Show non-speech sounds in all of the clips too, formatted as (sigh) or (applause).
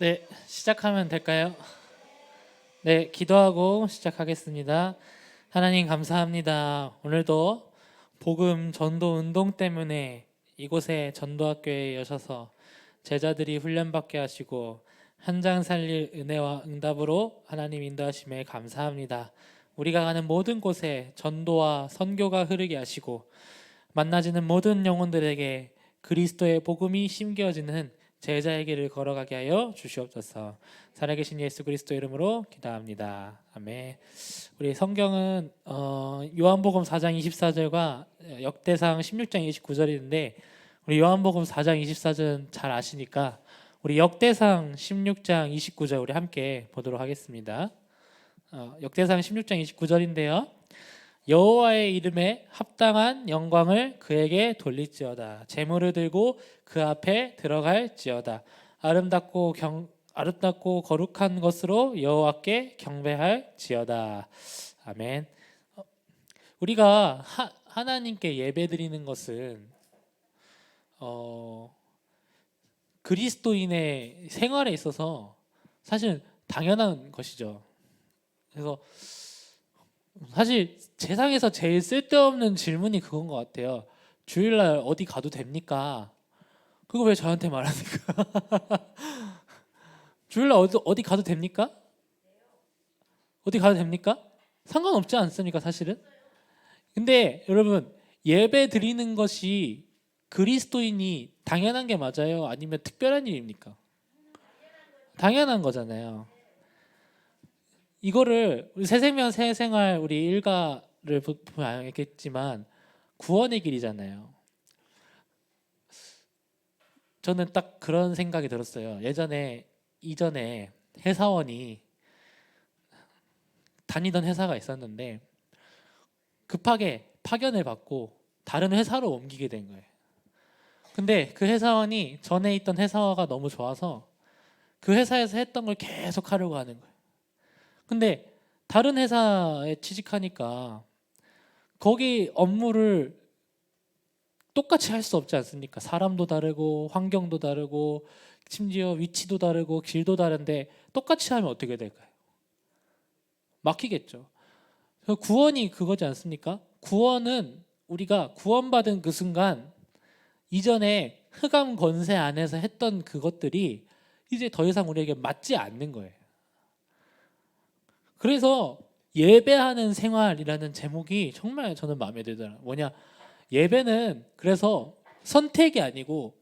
네, 시작하면 될까요? 네, 기도하고 시작하겠습니다. 하나님 감사합니다. 오늘도 복음 전도 운동 때문에 이곳에 전도학교에 여셔서 제자들이 훈련받게 하시고 현장 살릴 은혜와 응답으로 하나님 인도하심에 감사합니다. 우리가 가는 모든 곳에 전도와 선교가 흐르게 하시고 만나지는 모든 영혼들에게 그리스도의 복음이 심겨지는 제자의 길을 걸어가게 하여 주시옵소서. 살아계신 예수 그리스도 이름으로 기도합니다. 아멘. 우리 성경은 어, 요한복음 4장 24절과 역대상 16장 29절인데 우리 요한복음 4장 24절 잘 아시니까 우리 역대상 16장 29절 우리 함께 보도록 하겠습니다. 어, 역대상 16장 29절인데요. 여호와의 이름에 합당한 영광을 그에게 돌릴지어다. 재물을 들고 그 앞에 들어갈지어다. 아름답고 경 아름답고 거룩한 것으로 여호와께 경배할지어다. 아멘. 어, 우리가 하, 하나님께 예배드리는 것은 어, 그리스도인의 생활에 있어서 사실 당연한 것이죠. 그래서 사실 세상에서 제일 쓸데없는 질문이 그건 것 같아요. 주일날 어디 가도 됩니까? 그거 왜 저한테 말하니까? (laughs) 주일날 어디, 어디 가도 됩니까? 어디 가도 됩니까? 상관없지 않습니까, 사실은? 근데 여러분 예배 드리는 것이 그리스도인이 당연한 게 맞아요? 아니면 특별한 일입니까? 당연한 거잖아요. 이거를 새생명 새생활 우리 일가를 보- 보면 알겠지만 구원의 길이잖아요. 저는 딱 그런 생각이 들었어요. 예전에 이전에 회사원이 다니던 회사가 있었는데 급하게 파견을 받고 다른 회사로 옮기게 된 거예요. 근데 그 회사원이 전에 있던 회사가 너무 좋아서 그 회사에서 했던 걸 계속 하려고 하는 거예요. 근데 다른 회사에 취직하니까 거기 업무를 똑같이 할 수 없지 않습니까? 사람도 다르고 환경도 다르고 심지어 위치도 다르고 길도 다른데 똑같이 하면 어떻게 될까요? 막히겠죠. 구원이 그거지 않습니까? 구원은 우리가 구원받은 그 순간 이전에 흑암 권세 안에서 했던 그것들이 이제 더 이상 우리에게 맞지 않는 거예요. 그래서 예배하는 생활이라는 제목이 정말 저는 마음에 들더라고요. 뭐냐? 예배는 그래서 선택이 아니고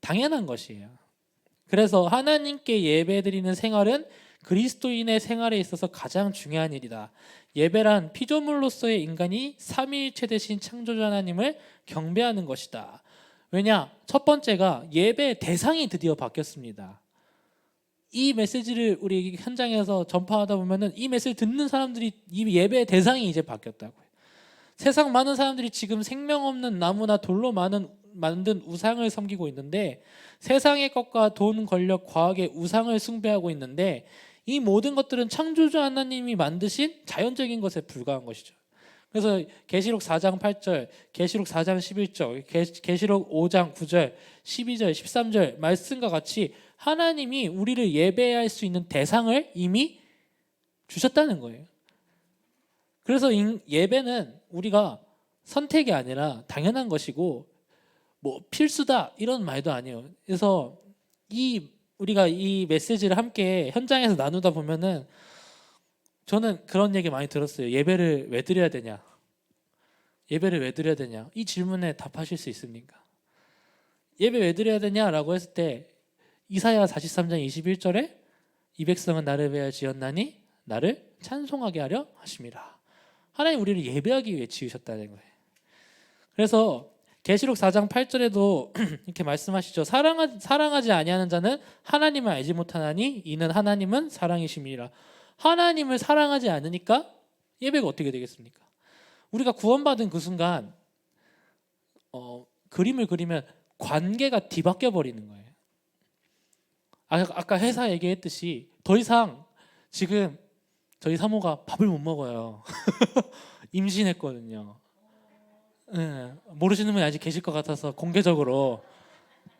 당연한 것이에요. 그래서 하나님께 예배드리는 생활은 그리스도인의 생활에 있어서 가장 중요한 일이다. 예배란 피조물로서의 인간이 삼위일체 되신 창조주 하나님을 경배하는 것이다. 왜냐? 첫 번째가 예배 대상이 드디어 바뀌었습니다. 이 메시지를 우리 현장에서 전파하다 보면은 이 메시지 듣는 사람들이 이 예배의 대상이 이제 바뀌었다고요. 세상 많은 사람들이 지금 생명 없는 나무나 돌로 많은 만든 우상을 섬기고 있는데 세상의 것과 돈, 권력, 과학의 우상을 숭배하고 있는데 이 모든 것들은 창조주 하나님이 만드신 자연적인 것에 불과한 것이죠. 그래서 계시록 4장 8절, 계시록 4장 11절, 계- 계시록 5장 9절, 12절, 13절 말씀과 같이 하나님이 우리를 예배할 수 있는 대상을 이미 주셨다는 거예요. 그래서 인- 예배는 우리가 선택이 아니라 당연한 것이고 뭐 필수다 이런 말도 아니에요. 그래서 이 우리가 이 메시지를 함께 현장에서 나누다 보면은 저는 그런 얘기 많이 들었어요. 예배를 왜 드려야 되냐? 예배를 왜 드려야 되냐? 이 질문에 답하실 수 있습니까? 예배 왜 드려야 되냐라고 했을 때 이사야 43장 21절에 이 백성은 나를 위하여 지었나니 나를 찬송하게 하려 하심이라. 하나님 우리를 예배하기 위해 지으셨다는 거예요. 그래서 계시록 4장 8절에도 (clears throat) 이렇게 말씀하시죠. 사랑하, 사랑하지 아니하는 자는 하나님을 알지 못하나니 이는 하나님은 사랑이심이라. 하나님을 사랑하지 않으니까 예배가 어떻게 되겠습니까? 우리가 구원받은 그 순간 어, 그림을 그리면 관계가 뒤바뀌어 버리는 거예요. 아, 아까 회사 얘기했듯이 더 이상 지금 저희 사모가 밥을 못 먹어요. (laughs) 임신했거든요. 예, 모르시는 분이 아직 계실 것 같아서 공개적으로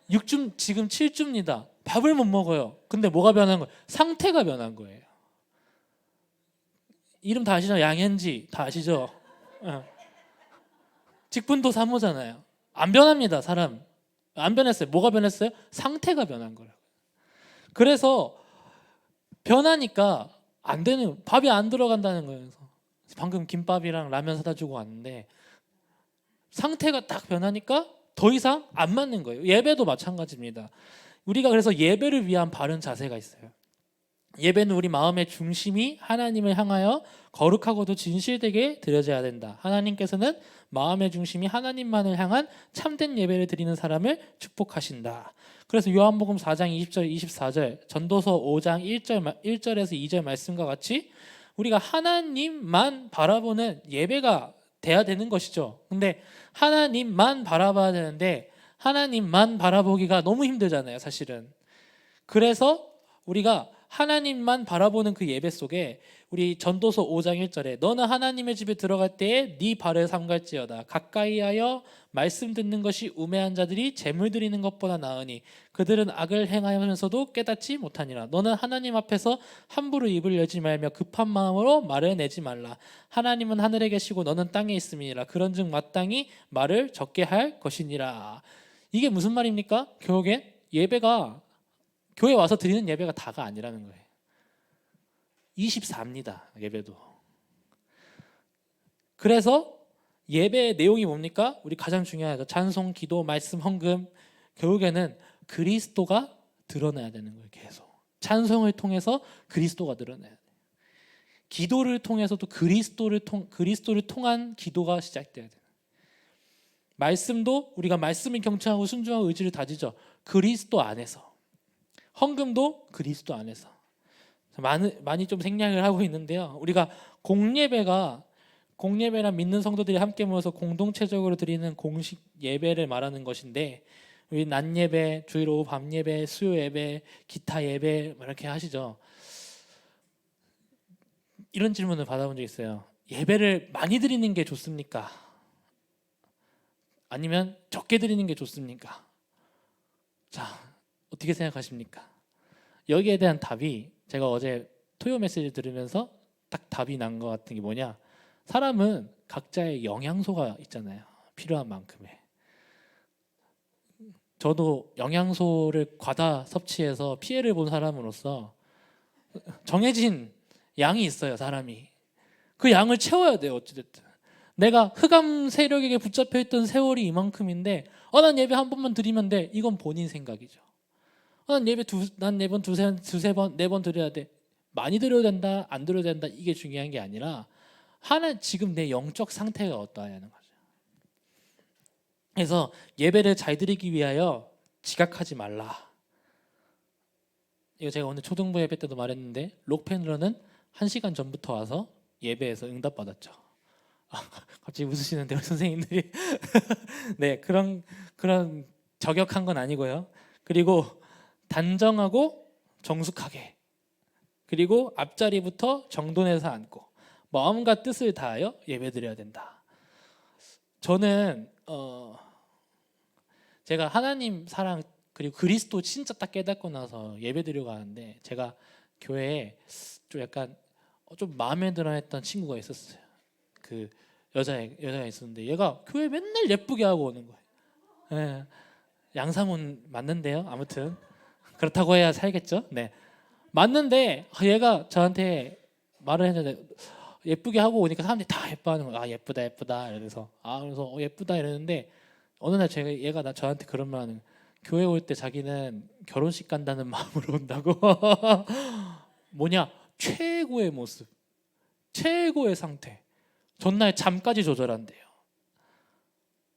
6주 지금 7주입니다. 밥을 못 먹어요. 근데 뭐가 변한 거예요? 상태가 변한 거예요. 이름 다 아시죠? 양현지 다 아시죠? 예. 직분도 사모잖아요. 안 변합니다, 사람. 안 변했어요. 뭐가 변했어요? 상태가 변한 거예요. 그래서 변하니까 안 되는 밥이 안 들어간다는 거예요. 방금 김밥이랑 라면 사다 주고 왔는데 상태가 딱 변하니까 더 이상 안 맞는 거예요. 예배도 마찬가지입니다. 우리가 그래서 예배를 위한 바른 자세가 있어요. 예배는 우리 마음의 중심이 하나님을 향하여 거룩하고도 진실되게 드려져야 된다. 하나님께서는 마음의 중심이 하나님만을 향한 참된 예배를 드리는 사람을 축복하신다. 그래서 요한복음 4장 20절 24절, 전도서 5장 1절 1절에서 2절 말씀과 같이 우리가 하나님만 바라보는 예배가 돼야 되는 것이죠. 근데 하나님만 바라봐야 되는데 하나님만 바라보기가 너무 힘들잖아요, 사실은. 그래서 우리가 하나님만 바라보는 그 예배 속에 우리 전도서 5장 1절에 너는 하나님의 집에 들어갈 때에 네 발을 삼갈지어다. 가까이하여 말씀 듣는 것이 우매한 자들이 재물 드리는 것보다 나으니 그들은 악을 행하면서도 깨닫지 못하니라. 너는 하나님 앞에서 함부로 입을 열지 말며 급한 마음으로 말을 내지 말라. 하나님은 하늘에 계시고 너는 땅에 있음이니라. 그런즉 마땅히 말을 적게 할 것이니라. 이게 무슨 말입니까? 결국엔 예배가 교회 와서 드리는 예배가 다가 아니라는 거예요. 24입니다. 예배도. 그래서 예배의 내용이 뭡니까? 우리 가장 중요하죠. 찬송, 기도, 말씀, 헌금. 결국에는 그리스도가 드러나야 되는 거예요. 계속. 찬송을 통해서 그리스도가 드러나야 돼요. 기도를 통해서도 그리스도를 통 그리스도를 통한 기도가 시작돼야 돼요. 말씀도 우리가 말씀을 경청하고 순종하고 의지를 다지죠. 그리스도 안에서. 헌금도 그리스도 안에서 많이 많이 좀 생략을 하고 있는데요. 우리가 공예배가 공예배란 믿는 성도들이 함께 모여서 공동체적으로 드리는 공식 예배를 말하는 것인데 우리 낮 예배, 주일 오후 밤 예배, 수요 예배, 기타 예배 뭐 이렇게 하시죠. 이런 질문을 받아본 적 있어요. 예배를 많이 드리는 게 좋습니까? 아니면 적게 드리는 게 좋습니까? 자, 어떻게 생각하십니까? 여기에 대한 답이 제가 어제 토요 메시지 들으면서 딱 답이 난 것 같은 게 뭐냐? 사람은 각자의 영양소가 있잖아요. 필요한 만큼의. 저도 영양소를 과다 섭취해서 피해를 본 사람으로서 정해진 양이 있어요, 사람이. 그 양을 채워야 돼요, 어찌됐든. 내가 흑암 세력에게 붙잡혀 있던 세월이 이만큼인데, 어, 난 예배 한 번만 드리면 돼. 이건 본인 생각이죠. 어, 난 예배 두, 난 네 번, 두세, 두세 번, 네 번 드려야 돼. 많이 드려야 된다, 안 드려야 된다. 이게 중요한 게 아니라, 하나 지금 내 영적 상태가 어떠하냐는 거죠. 그래서 예배를 잘 드리기 위하여 지각하지 말라. 이거 제가 오늘 초등부 예배 때도 말했는데 록펜으로는 한 시간 전부터 와서 예배에서 응답 받았죠. 아, (laughs) 갑자기 웃으시는데 선생님들이 (laughs) 네 그런 그런 저격한 건 아니고요. 그리고 단정하고 정숙하게 그리고 앞자리부터 정돈해서 앉고 마음과 뜻을 다하여 예배드려야 된다. 저는 어 제가 하나님 사랑 그리고 그리스도 진짜 딱 깨닫고 나서 예배드리고 가는데 제가 교회에 좀 약간 좀 마음에 들어 했던 친구가 있었어요. 그 여자 여자가 있었는데 얘가 교회 맨날 예쁘게 하고 오는 거예요. 예, 양상훈 맞는데요. 아무튼 그렇다고 해야 살겠죠. 네, 맞는데 얘가 저한테 말을 했는데 예쁘게 하고 오니까 사람들이 다 예뻐하는 거야. 아 예쁘다 예쁘다 이러면서 아 그래서 어, 예쁘다 이러는데 어느 날 제가 얘가 나 저한테 그런 말 하는 거야. 교회 올 때 자기는 결혼식 간다는 (laughs) 마음으로 온다고 (laughs) 뭐냐 최고의 모습 최고의 상태 전날 잠까지 조절한대요.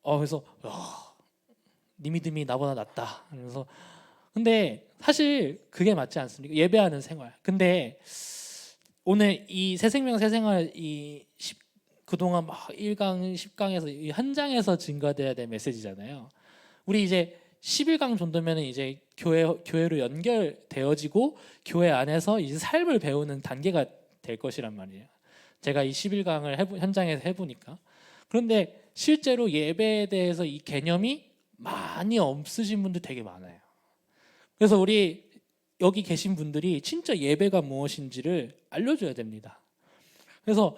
어 그래서 야, 네 믿음이 나보다 낫다. 그래서 근데 사실 그게 맞지 않습니까? 예배하는 생활. 근데 오늘 이 새 생명 새 생활 이 10, 그동안 막 1강 10강에서 이 한 장에서 증가돼야 될 메시지잖아요. 우리 이제 11강 정도면 이제 교회 교회로 연결되어지고 교회 안에서 이제 삶을 배우는 단계가 될 것이란 말이에요. 제가 이 11강을 해보, 현장에서 해보니까 그런데 실제로 예배에 대해서 이 개념이 많이 없으신 분들 되게 많아요. 그래서 우리 여기 계신 분들이 진짜 예배가 무엇인지를 알려줘야 됩니다. 그래서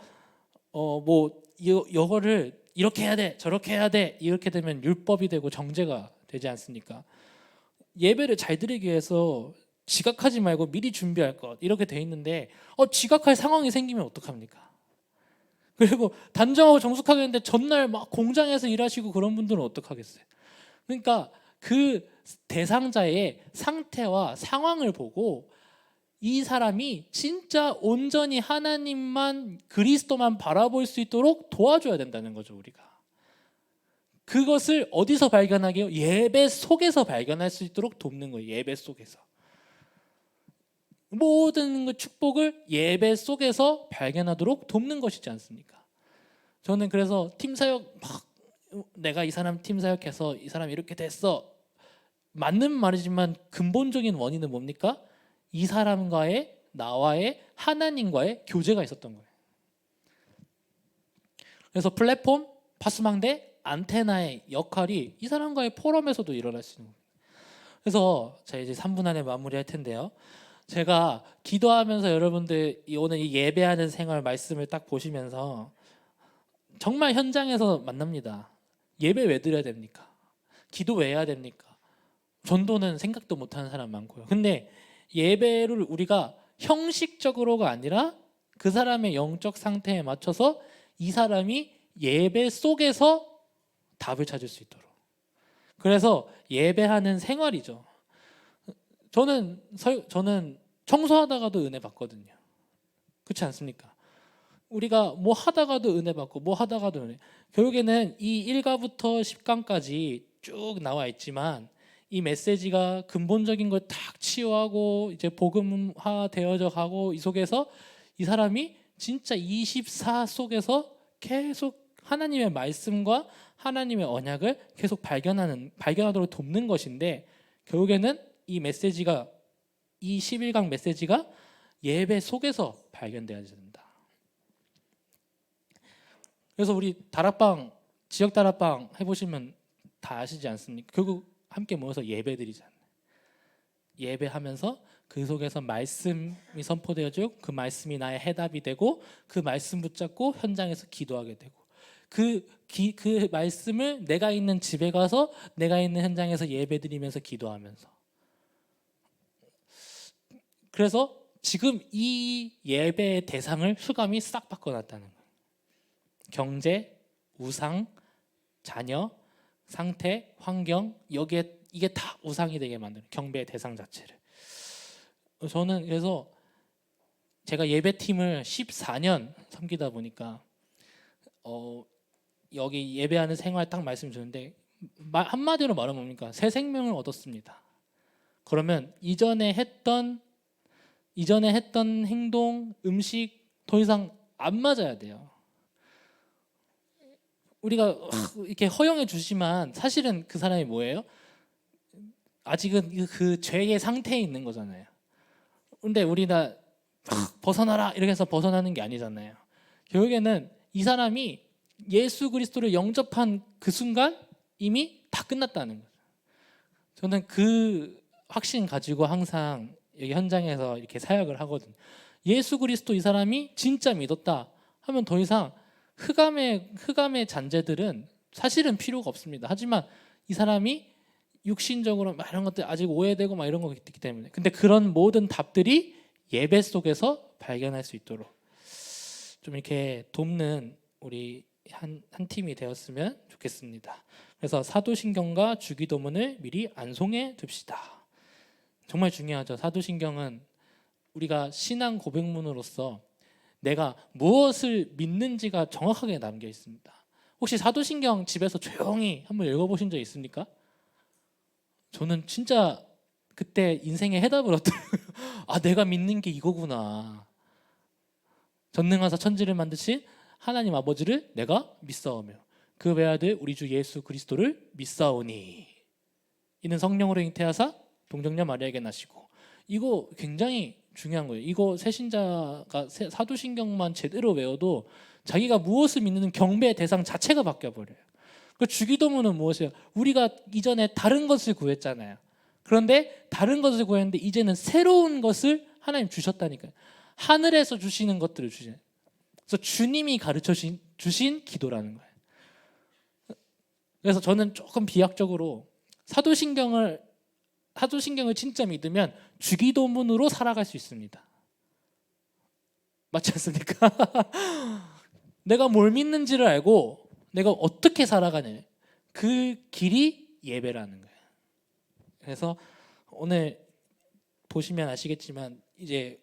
어 뭐 이거를 이렇게 해야 돼, 저렇게 해야 돼 이렇게 되면 율법이 되고 정죄가 되지 않습니까? 예배를 잘 드리기 위해서 지각하지 말고 미리 준비할 것 이렇게 돼 있는데 어 지각할 상황이 생기면 어떡합니까? 그리고 단정하고 정숙하게 했는데 전날 막 공장에서 일하시고 그런 분들은 어떡하겠어요? 그러니까 그 대상자의 상태와 상황을 보고 이 사람이 진짜 온전히 하나님만 그리스도만 바라볼 수 있도록 도와줘야 된다는 거죠 우리가 그것을 어디서 발견하게요? 예배 속에서 발견할 수 있도록 돕는 거예요 예배 속에서 모든 그 축복을 예배 속에서 발견하도록 돕는 것이지 않습니까? 저는 그래서 팀 사역 막 내가 이 사람 팀 사역해서 이 사람 이렇게 됐어 맞는 말이지만 근본적인 원인은 뭡니까? 이 사람과의 나와의 하나님과의 교제가 있었던 거예요. 그래서 플랫폼, 파스망대, 안테나의 역할이 이 사람과의 포럼에서도 일어날 수 있는 겁니다. 그래서 자 이제 3분 안에 마무리할 텐데요. 제가 기도하면서 여러분들 이 오늘 이 예배하는 생활 말씀을 딱 보시면서 정말 현장에서 만납니다. 예배 왜 드려야 됩니까? 기도 왜 해야 됩니까? 전도는 생각도 못하는 사람 많고요. 근데 예배를 우리가 형식적으로가 아니라 그 사람의 영적 상태에 맞춰서 이 사람이 예배 속에서 답을 찾을 수 있도록. 그래서 예배하는 생활이죠. 저는 설- 저는 청소하다가도 은혜 받거든요. 그렇지 않습니까? 우리가 뭐 하다가도 은혜 받고 뭐 하다가도 은혜. 결국에는 이 1가부터 10강까지 쭉 나와 있지만 이 메시지가 근본적인 걸탁 치유하고 이제 복음화 되어져 가고 이 속에서 이 사람이 진짜 24 속에서 계속 하나님의 말씀과 하나님의 언약을 계속 발견하는 발견하도록 돕는 것인데 결국에는 이 메시지가 이 11강 메시지가 예배 속에서 발견돼야 된다. 그래서 우리 다락방 지역 다락방 해보시면 다 아시지 않습니까? 결국 함께 모여서 예배드리잖아요. 예배하면서 그 속에서 말씀이 선포되어지고 그 말씀이 나의 해답이 되고 그 말씀 붙잡고 현장에서 기도하게 되고 그, 기, 그 말씀을 내가 있는 집에 가서 내가 있는 현장에서 예배드리면서 기도하면서 그래서 지금 이 예배의 대상을 수감이 싹 바꿔놨다는 거예요. 경제, 우상, 자녀, 상태, 환경 여기에 이게 다 우상이 되게 만드는 경배의 대상 자체를. 저는 그래서 제가 예배팀을 14년 섬기다 보니까 어 여기 예배하는 생활 딱 말씀 주는데 마- 한마디로 말하면 뭡니까? 새 생명을 얻었습니다. 그러면 이전에 했던 이전에 했던 행동, 음식 더 이상 안 맞아야 돼요. 우리가 이렇게 허용해 주지만 사실은 그 사람이 뭐예요? 아직은 그- 그 죄의 상태에 있는 거잖아요. 근데 우리가 벗어나라 이렇게 해서 벗어나는 게 아니잖아요. 결국에는 이 사람이 예수 그리스도를 영접한 그 순간 이미 다 끝났다는 거죠. 저는 그 확신 가지고 항상 여기 현장에서 이렇게 사역을 하거든요. 예수 그리스도 이 사람이 진짜 믿었다 하면 더 이상 흑암의 흑암의 잔재들은 사실은 필요가 없습니다. 하지만 이 사람이 육신적으로 막 이런 것들 아직 오해되고 막 이런 거 있기 때문에 근데 그런 모든 답들이 예배 속에서 발견할 수 있도록 좀 이렇게 돕는 우리 한, 한 팀이 되었으면 좋겠습니다. 그래서 사도신경과 주기도문을 미리 안송해 둡시다. 정말 중요하죠. 사도신경은 우리가 신앙 고백문으로서 내가 무엇을 믿는지가 정확하게 남겨 있습니다. 혹시 사도신경 집에서 조용히 한번 읽어보신 적 있습니까? 저는 진짜 그때 인생의 해답을 얻더라고요. (laughs) 아, 내가 믿는 게 이거구나. 전능하사 천지를 만드신 하나님 아버지를 내가 믿사오며 그 외아들 우리 주 예수 그리스도를 믿사오니 이는 성령으로 잉태하사 동정녀 마리아에게 나시고 이거 굉장히 중요한 거예요. 이거 새신자가 새- 사도신경만 제대로 외워도 자기가 무엇을 믿는 경배의 대상 자체가 바뀌어 버려요. 그 주기도문은 무엇이에요? 우리가 이전에 다른 것을 구했잖아요. 그런데 다른 것을 구했는데 이제는 새로운 것을 하나님 주셨다니까요. 하늘에서 주시는 것들을 주시는. 그래서 주님이 가르쳐 주신, 주신 기도라는 거예요. 그래서 저는 조금 비약적으로 사도신경을 사도신경을 진짜 믿으면 주기도문으로 살아갈 수 있습니다. 맞지 않습니까? (laughs) 내가 뭘 믿는지를 알고 내가 어떻게 살아가냐 그 길이 예배라는 거예요. 그래서 오늘 보시면 아시겠지만 이제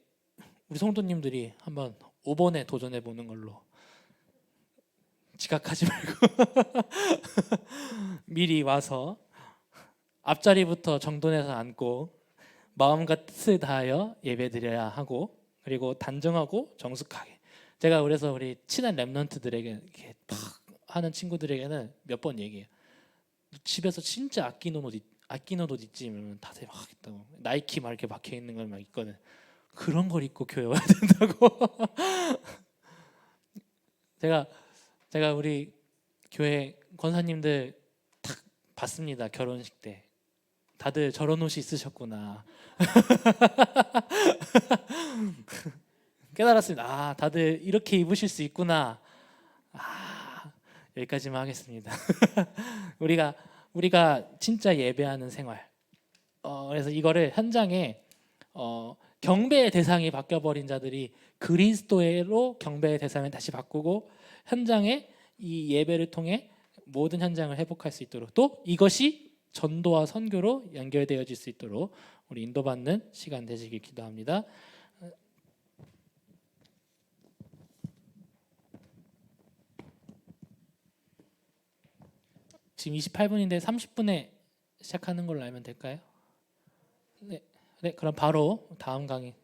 우리 성도님들이 한번 5번에 도전해 보는 걸로 지각하지 말고 (laughs) 미리 와서 앞자리부터 정돈해서 앉고 마음과 뜻을 다하여 예배드려야 하고 그리고 단정하고 정숙하게 제가 그래서 우리 친한 랩런트들에게 이렇게 팍 하는 친구들에게는 몇 번 얘기해요. 집에서 진짜 아끼는 옷 입- 아끼는 옷 입지 이러면 다들 막 있다고 나이키 막 이렇게 박혀 있는 걸 막 있거든. 그런 걸 입고 교회 와야 된다고. (laughs) 제가 제가 우리 교회 권사님들 탁 봤습니다 결혼식 때 다들 저런 옷이 있으셨구나. (laughs) 깨달았습니다. 아 다들 이렇게 입으실 수 있구나. 아 여기까지만 하겠습니다. (laughs) 우리가 우리가 진짜 예배하는 생활. 어, 그래서 이거를 현장에 어, 경배의 대상이 바뀌어 버린 자들이 그리스도로 경배의 대상을 다시 바꾸고 현장에 이 예배를 통해 모든 현장을 회복할 수 있도록 또 이것이 전도와 선교로 연결되어질 수 있도록 우리 인도받는 시간 되시길 기도합니다. 지금 28분인데 30분에 시작하는 걸로 알면 될까요? 네, 네 그럼 바로 다음 강의